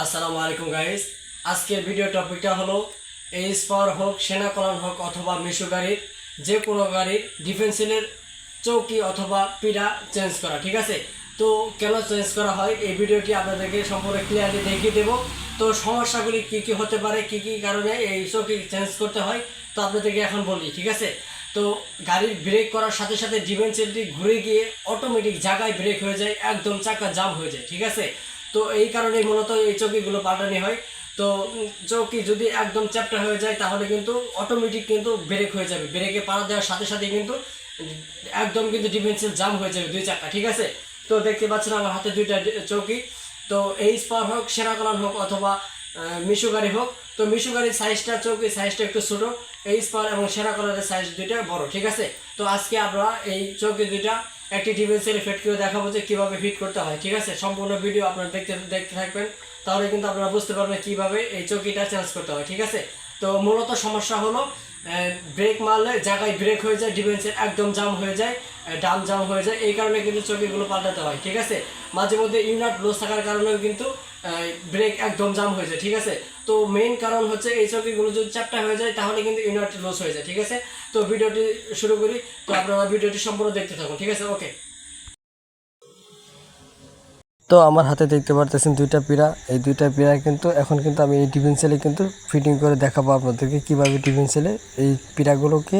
আসসালামু আলাইকুম গাইস আজকের ভিডিও টপিকটা হলো এইচ পাওয়ার হোক, সেনা কলান হোক, অথবা মিশু গাড়ির যে কোনো গাড়ির ডিফেন্সিলের চৌকি অথবা পিড়া চেঞ্জ করা, ঠিক আছে? তো কেন চেঞ্জ করা হয়? এই ভিডিওটি আপনাদেরকে সম্পূর্ণ ক্লিয়ারলি দেখিয়ে দেবো। তো সমস্যাগুলি কি কি হতে পারে, কি কি কারণে এই চৌকি চেঞ্জ করতে হয়, তো আপনাদেরকে এখন বলি, ঠিক আছে? তো গাড়ির ব্রেক করার সাথে সাথে ডিফেন্সিলটি ঘুরে গিয়ে অটোমেটিক জায়গায় ব্রেক হয়ে যায়, একদম চাকা জাম হয়ে যায়, ঠিক আছে? তো এই কারণে মূলত এই চৌকিগুলো পাল্টানো হয়। তো চৌকি যদি একদম চ্যাপ্টা হয়ে যায়, তাহলে কিন্তু অটোমেটিক কিন্তু ব্রেক হয়ে যাবে। ব্রেকে পাড়া দেওয়ার সাথে সাথে কিন্তু একদম কিন্তু ডিফেন্সিভ জাম হয়ে যাবে দুই চাকা, ঠিক আছে? তো দেখতে পাচ্ছেন আমার হাতে দুইটা চৌকি। তো এই স্পার হোক সেরাকলান হোক, অথবা মিশু গাড়ি হোক, তো মিশু গাড়ির সাইজটা চৌকি সাইজটা একটু ছোটো। এই স্পার এবং সেরা কালারের সাইজ দুইটা বড়, ঠিক আছে? তো আজকে আমরা এই চৌকি দুইটা একটি ডিফেন্সের ফিট করে দেখাবো যে কীভাবে ফিট করতে হয়, ঠিক আছে? সম্পূর্ণ ভিডিও আপনারা দেখতে দেখতে থাকবেন। তাহলে কিন্তু আপনারা বুঝতে পারবেন কীভাবে এই চৌকিটা চেঞ্জ করতে হয়, ঠিক আছে? তো মূলত সমস্যা হলো ব্রেক মারলে জায়গায় ব্রেক হয়ে যায় ডিফেন্সের একদম জাম হয়ে যায় ডাম জাম হয়ে যায়। এই কারণে কিন্তু চৌকিগুলো পাল্টাতে হয়, ঠিক আছে? মাঝে মধ্যে ইউনাট লোস থাকার কারণেও কিন্তু ব্রেক একদম জাম হয়ে যায়, ঠিক আছে? তো মেইন কারণ হচ্ছে এই চৌকিগুলো যদি চ্যাপটা হয়ে যায়, তাহলে কিন্তু ইউনিট লস হয়ে যায়, ঠিক আছে? তো ভিডিওটি শুরু করি, তো আপনারা ভিডিওটি সম্পূর্ণ দেখতে থাকুন, ঠিক আছে? ওকে তো আমার হাতে দেখতে পারতেছেন দুইটা পিড়া। এই দুইটা পিড়া কিন্তু এখন কিন্তু আমি এই ডিফেন্সেলে কিন্তু ফিটিং করে দেখাবো আপনাদেরকে কীভাবে ডিফেন্সেলে এই পিড়াগুলোকে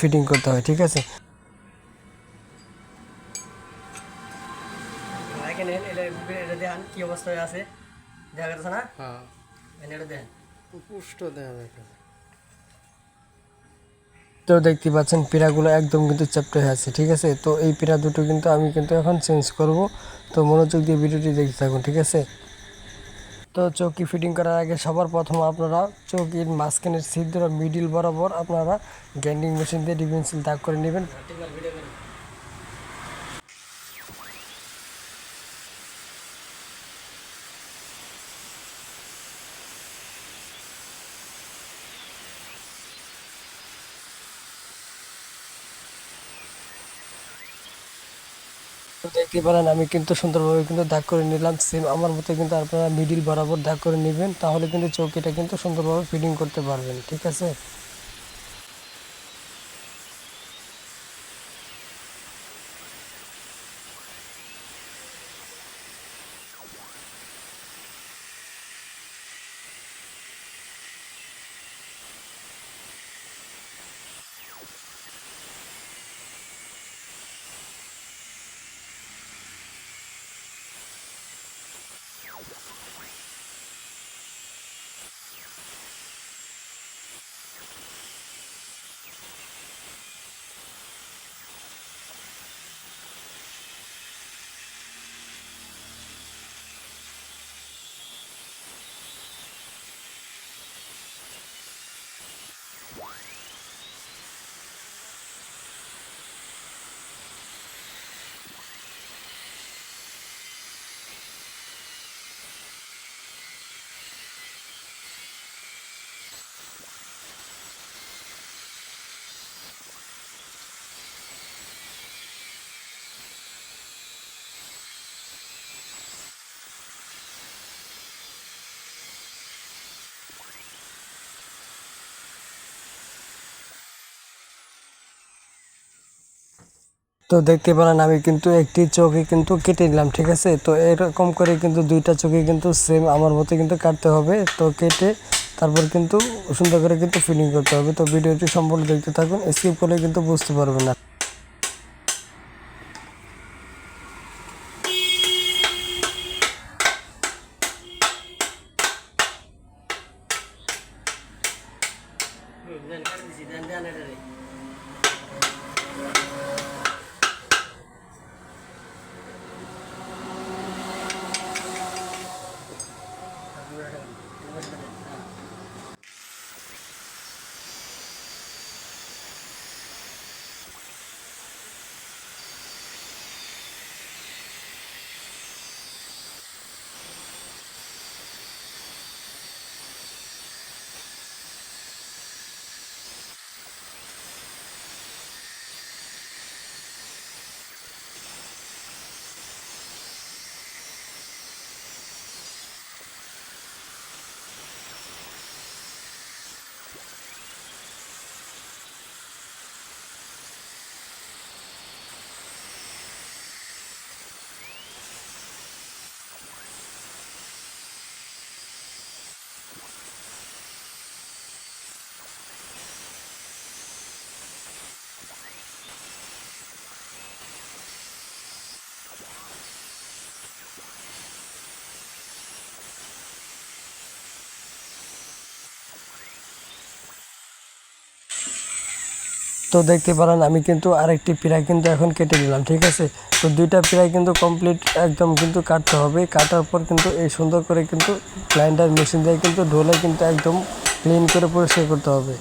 ফিটিং করতে হয়, ঠিক আছে? এখানে এটা এটা দেখান কি অবস্থায় আছে। দেখা যাচ্ছে না? হ্যাঁ। এটা দেন পুষ্ট তো দেখতে পাচ্ছেন পিড়াগুলো একদম কিন্তু চ্যাপ্টা হয়ে আছে ঠিক আছে? তো এই পিড়া দুটো কিন্তু আমি কিন্তু এখন চেঞ্জ করব। তো মনোযোগ দিয়ে ভিডিওটি দেখতে থাকুন ঠিক আছে? তো চৌকি ফিটিং করার আগে সবার প্রথম আপনারা চৌকির মাঝখানের ছিদ্র মিডিল বরাবর আপনারা গ্যান্ডিং মেশিন দিয়ে ডিফেন্সিল দাগ করে নেবেন। দেখতে পারেন, আমি কিন্তু সুন্দরভাবে কিন্তু দাগ করে নিলাম। সেম আমার মতো কিন্তু আপনারা মিডিল বরাবর দাগ করে নেবেন, তাহলে কিন্তু চৌকিটা কিন্তু সুন্দরভাবে ফিটিং করতে পারবেন, ঠিক আছে? তো দেখতে পেলেন আমি কিন্তু একটি চোখে কিন্তু কেটে নিলাম, ঠিক আছে? তো এরকম করে কিন্তু দুইটা চোখে কিন্তু সেম আমার মতো কিন্তু কাটতে হবে। তো কেটে তারপর কিন্তু সুন্দর করে কিন্তু ফিলিং করতে হবে। তো ভিডিওটি সম্পূর্ণ দেখতে থাকুন স্কিপ করলে কিন্তু বুঝতে পারবেন না। তো দেখতে পারেন, আমি কিন্তু আরেকটি পিড়া কিন্তু এখন কেটে নিলাম, ঠিক আছে? তো দুইটা পিড়াই কিন্তু কমপ্লিট একদম কিন্তু কাটতে হবে। কাটার পর কিন্তু এই সুন্দর করে কিন্তু গ্রাইন্ডার মেশিন দিয়ে কিন্তু ঢোলে কিন্তু একদম ক্লিন করে পরিষ্কার করতে হবে।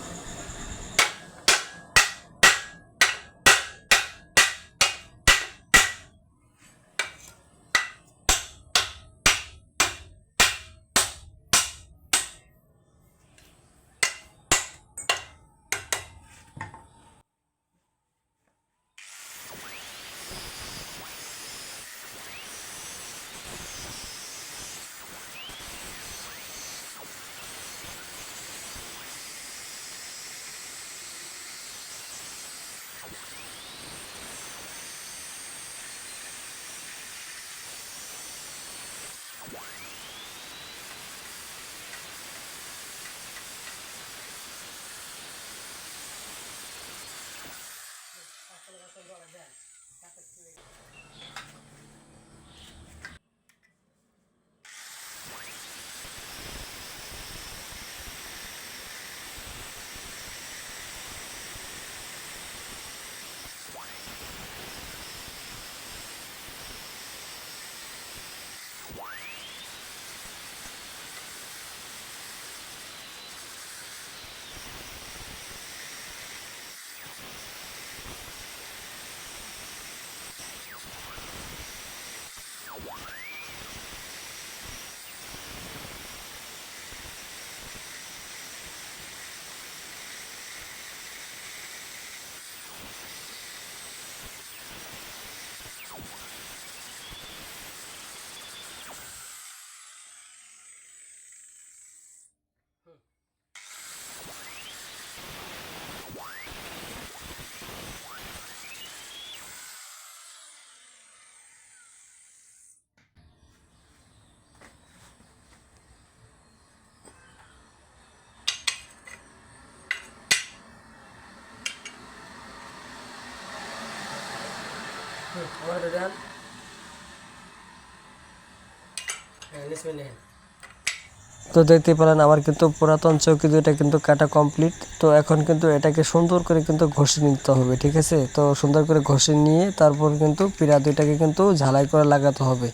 তো দেখতে পেলেন আমার কিন্তু পুরাতন চৌকি দুইটা কিন্তু কাটা কমপ্লিট তো এখন কিন্তু এটাকে সুন্দর করে কিন্তু ঘষে নিতে হবে, ঠিক আছে? তো সুন্দর করে ঘষে নিয়ে তারপর কিন্তু পিড়া দুইটাকে কিন্তু ঝালাই করে লাগাতে হবে।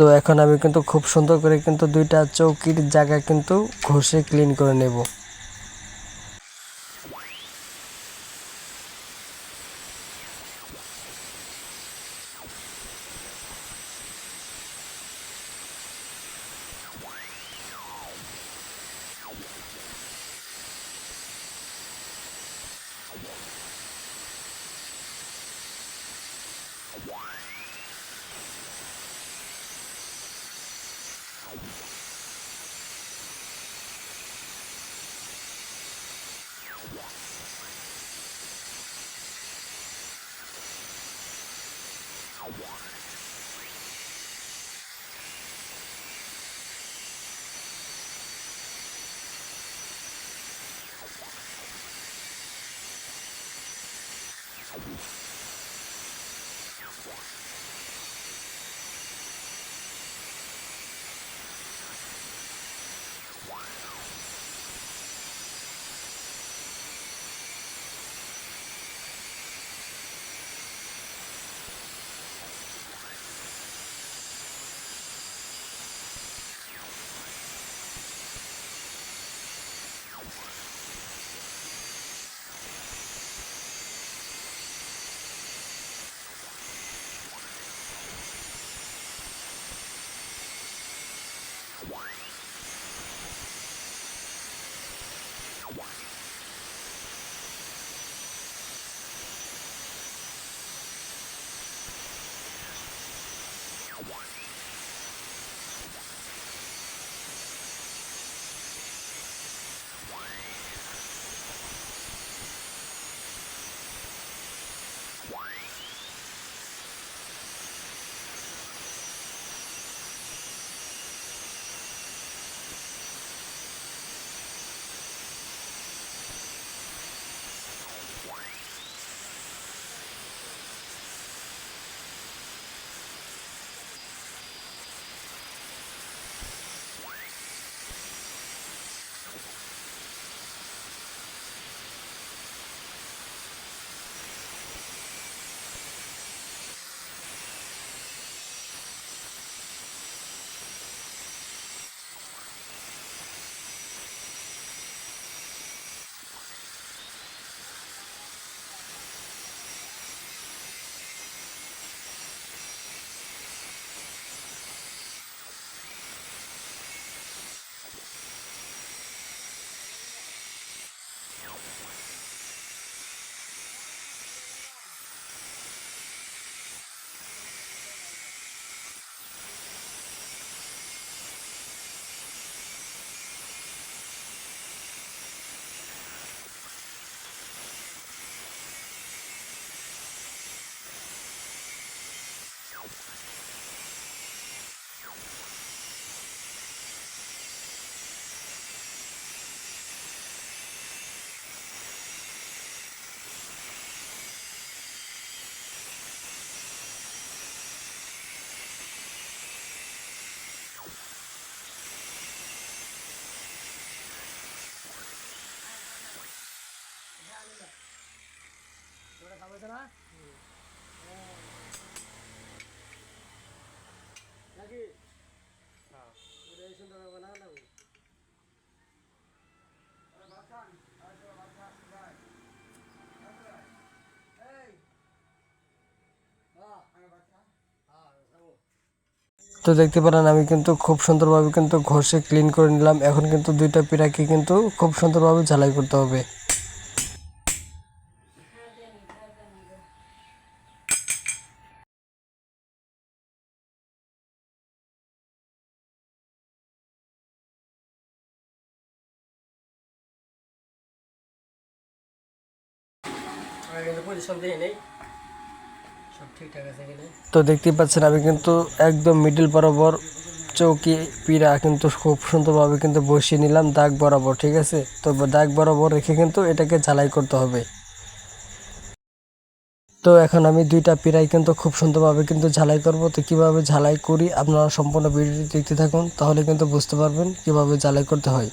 তো এখন আমি কিন্তু খুব সুন্দর করে কিন্তু দুইটা চৌকির জায়গা কিন্তু ঘষে ক্লিন করে নেব। What? Yeah. তো দেখতে পারেন, আমি কিন্তু খুব সুন্দরভাবে কিন্তু ঘষে ক্লিন করে নিলাম। এখন কিন্তু দুইটা পিড়াকে কিন্তু খুব সুন্দরভাবে ঝালাই করতে হবে। তো দেখতেই পাচ্ছেন, আমি কিন্তু একদম মিডিল বরাবর চৌকি পিড়া কিন্তু খুব সুন্দরভাবে কিন্তু বসিয়ে নিলাম দাগ বরাবর, ঠিক আছে? তো দাগ বরাবর রেখে কিন্তু এটাকে ঝালাই করতে হবে। তো এখন আমি দুইটা পিড়াই কিন্তু খুব সুন্দরভাবে কিন্তু ঝালাই করব। তো কীভাবে ঝালাই করি আপনারা সম্পূর্ণ ভিডিওটি দেখতে থাকুন, তাহলে কিন্তু বুঝতে পারবেন কীভাবে ঝালাই করতে হয়।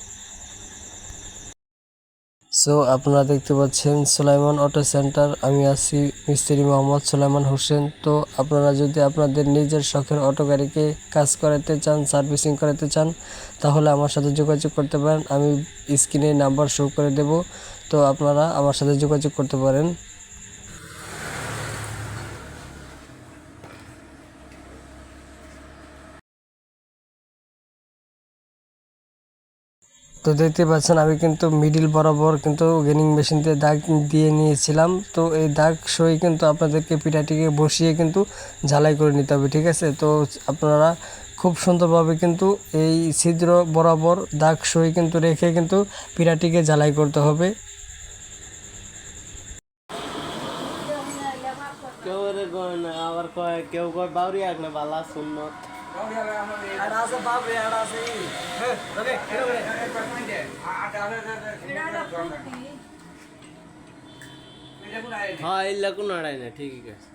সো আপনারা দেখতে পাচ্ছেন সুলাইমান অটো সেন্টার, আমি আছি মিস্ত্রি মোহাম্মদ সুলাইমান হোসেন। তো আপনারা যদি আপনাদের নিজের শখের অটো গাড়িকে কাজ করাতে চান, সার্ভিসিং করাতে চান, তাহলে আমার সাথে যোগাযোগ করতে পারেন। আমি স্ক্রিনে নাম্বার শো করে দেব। তো আপনারা আমার সাথে যোগাযোগ করতে পারেন। তো দেখতে পাচ্ছেন, আমি কিন্তু মিডিল বরাবর কিন্তু গেনিং মেশিন দিয়ে দাগ দিয়ে নিয়েছিলাম। তো এই দাগ সই কিন্তু আপনাদেরকে পিঠাটিকে বসিয়ে কিন্তু ঝালাই করে নিতে হবে, ঠিক আছে? তো আপনারা খুব সুন্দরভাবে কিন্তু এই ছিদ্র বরাবর দাগ সই কিন্তু রেখে কিন্তু পিঠাটিকে ঝালাই করতে হবে। কেউ কয় কেউ কয়, বাউরি আগ বালা সুন্নত। হ্যাঁ ইল্লা কোনো আড়াই না ঠিকই আছে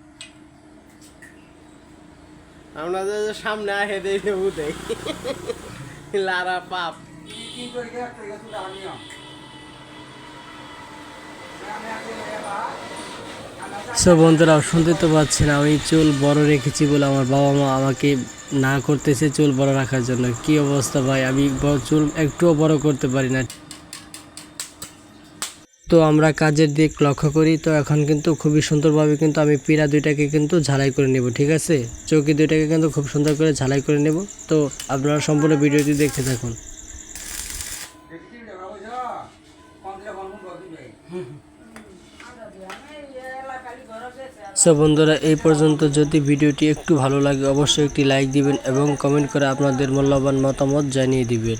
আমরা যে সামনে আহে দেই দেবু দেই লারা পাপ। সো বন্ধুরা, শুনতে তো পাচ্ছেন, আমি চুল বড় রেখেছি বলে আমার বাবা মা আমাকে না করতেছে চুল বড় রাখার জন্য। কি অবস্থা ভাই? আমি চুল একটুও বড় করতে পারি না। তো আমরা কাজের দিক লক্ষ্য করি, তো এখন কিন্তু খুবই সুন্দরভাবে কিন্তু আমি পিড়া দুইটাকে কিন্তু ঝালাই করে নেব, ঠিক আছে? চৌকি দুইটাকে কিন্তু খুব সুন্দর করে ঝালাই করে নেব। তো আপনারা সম্পূর্ণ ভিডিওটি দেখতে থাকুন। সো বন্ধুরা, এই পর্যন্ত যদি ভিডিওটি একটু ভালো লাগে, অবশ্যই একটি লাইক দিবেন এবং কমেন্ট করে আপনাদের মূল্যবান মতামত জানিয়ে দিবেন।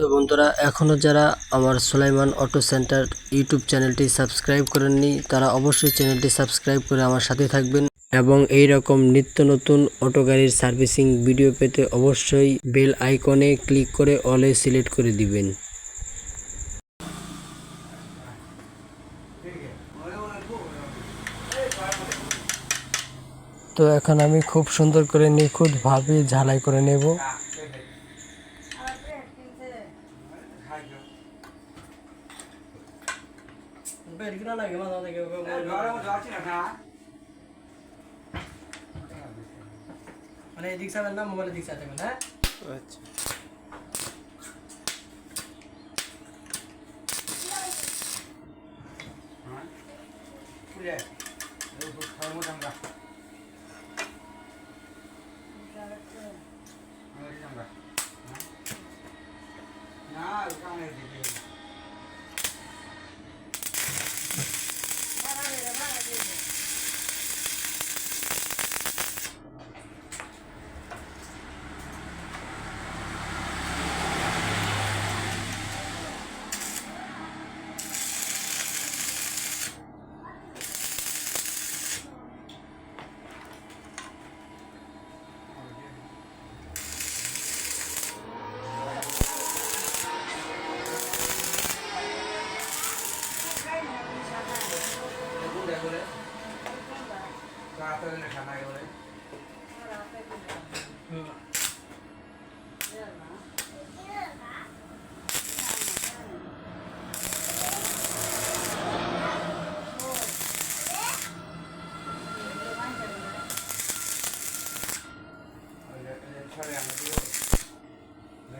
তো বন্ধুরা এখনও যারা আমার সুলাইমান অটো সেন্টার ইউটিউব চ্যানেলটি সাবস্ক্রাইব করেননি, তারা অবশ্যই চ্যানেলটি সাবস্ক্রাইব করে আমার সাথে থাকবেন। এবং এই রকম নিত্য নতুন অটো গাড়ির সার্ভিসিং ভিডিও পেতে অবশ্যই বেল আইকনে ক্লিক করে অলে সিলেক্ট করে দিবেন। তো এখন আমি খুব সুন্দর করে নিখুঁতভাবে ঝালাই করে নেব। মানে এদিক চাবেন না মোবাইলের দিক চাবেন হ্যাঁ? আচ্ছা। আমরা రాత్రి కన్నా ఇవ్వలే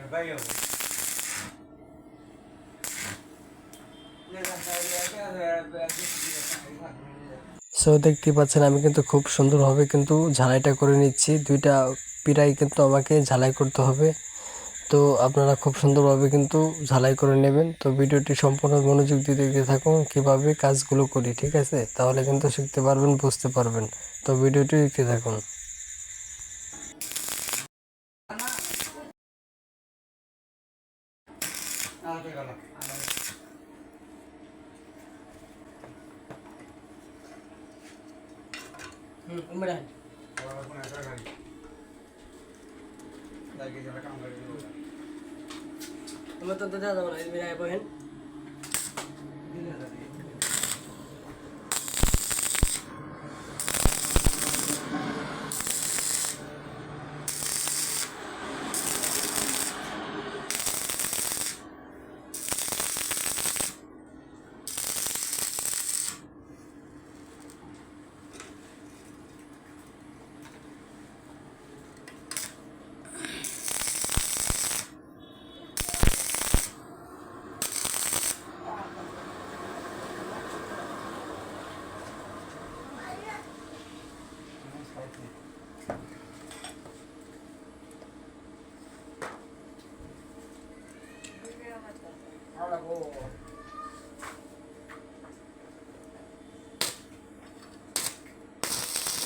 Bye. সো দেখতে পাচ্ছেন, আমি কিন্তু খুব সুন্দরভাবে কিন্তু ঝালাইটা করে নিচ্ছি। দুইটা পিড়াই কিন্তু আমাকে ঝালাই করতে হবে। তো আপনারা খুব সুন্দরভাবে কিন্তু ঝালাই করে নেবেন। তো ভিডিওটি সম্পূর্ণ মনোযোগ দিয়ে দেখতে থাকুন, কীভাবে কাজগুলো করি, ঠিক আছে? তাহলে কিন্তু শিখতে পারবেন, বুঝতে পারবেন। তো ভিডিওটি দেখতে থাকুন।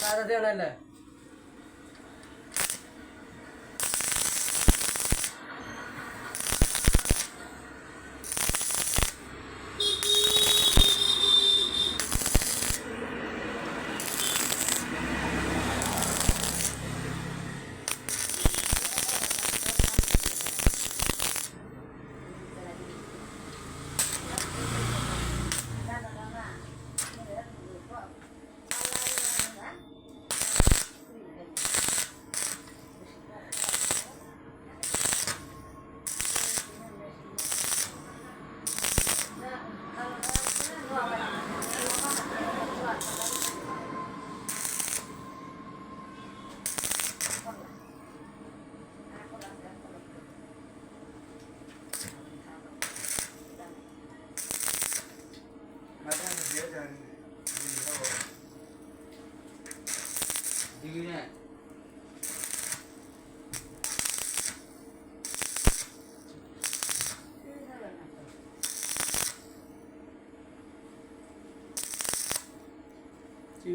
Ta ra 奶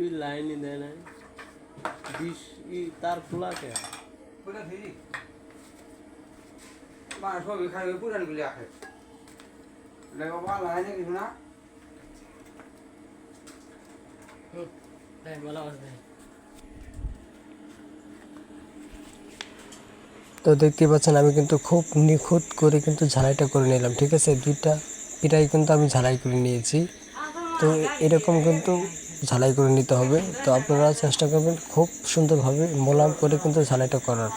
টিভি লাইনই দেয় নাই। বিশ ই তার খোলা কে? খাই পুরান গুলি কিছু না তাই তো দেখতে পাচ্ছেন আমি কিন্তু খুব নিখুঁত করে কিন্তু ঝালাইটা করে নিলাম ঠিক আছে? দুইটা পিঠাই কিন্তু আমি ঝালাই করে নিয়েছি। তো এরকম কিন্তু ঝালাই করে নিতে হবে। তো আপনারা চেষ্টা করবেন খুব সুন্দরভাবে মোলাম করে কিন্তু ঝালাইটা করার।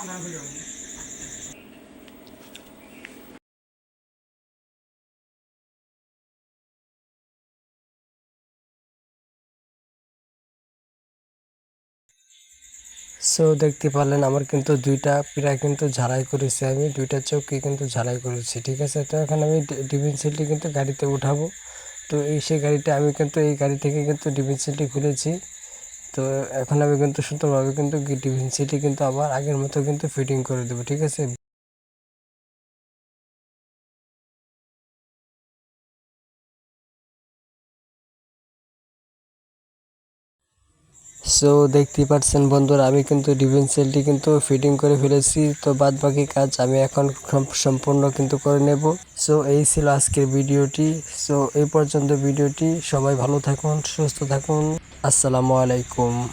সো দেখতে পারলেন আমার কিন্তু দুইটা পিড়া কিন্তু ঝালাই করেছি আমি, দুইটা চৌকি কিন্তু ঝালাই করেছি, ঠিক আছে? তো এখন আমি ডিবিন সিলটি কিন্তু গাড়িতে উঠাবো। তো এই সেই গাড়িটা আমি কিন্তু, এই গাড়ি থেকে কিন্তু ডিফেন্সিটি খুলেছি তো এখন আমি কিন্তু সুন্দরভাবে কিন্তু ডিফেন্সিটি কিন্তু আবার আগের মতো কিন্তু ফিটিং করে দেবো, ঠিক আছে? সো দেখতেই পাচ্ছেন বন্ধুরা, আমি কিন্তু ডিফেন্স সেলটি কিন্তু ফিটিং করে ফেলেছি। তো বাদ বাকি কাজ আমি এখন সম- সম্পূর্ণ কিন্তু করে নেব। সো এই ছিল আজকের ভিডিওটি। সো এই পর্যন্ত ভিডিওটি। সবাই ভালো থাকুন, সুস্থ থাকুন। আসসালামু আলাইকুম।